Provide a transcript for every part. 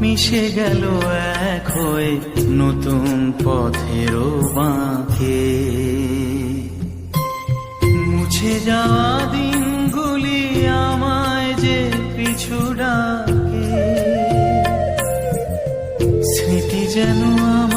মিশে গেল এক হয়ে নতুন পথেরও বাঁকে। মুছে যাওয়া দিনগুলি আমায় যে পিছু ডাকে। স্মৃতি যেন আমার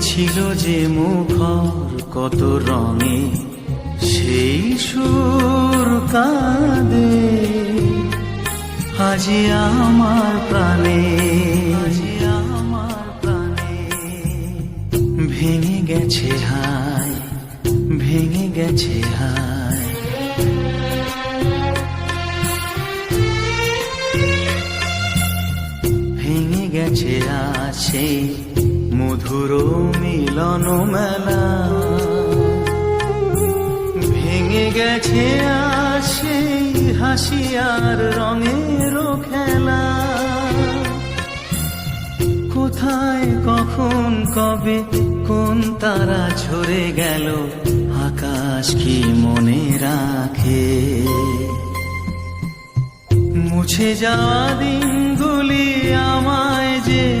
ছিল যে মুখর কত রঙে, সেই সুর কাঁদে। আজি আমার প্রাণে আমার প্রাণে ভেঙে গেছে হাই ভেঙে গেছে হাই ভেঙে গেছে মধুর মিলন মেলা। ভেঙে গেছে আসে হাসি আর রঙের খেলা। কোথায়, কখন, কবে, কোন তারা ঝরে গেল, আকাশ কি মনে রাখে? মুছে যাওয়া দিনগুলি আমায় যে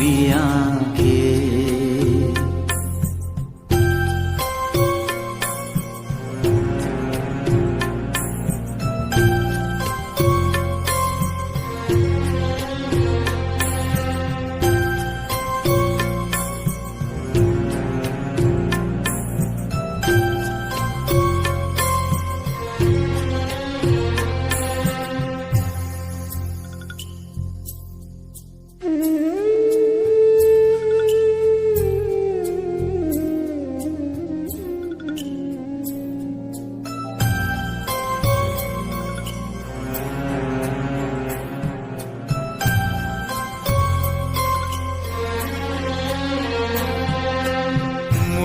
ছবি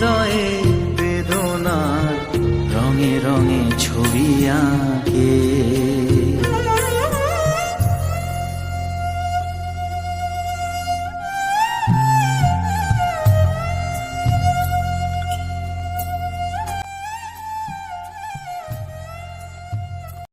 হৃদয়ে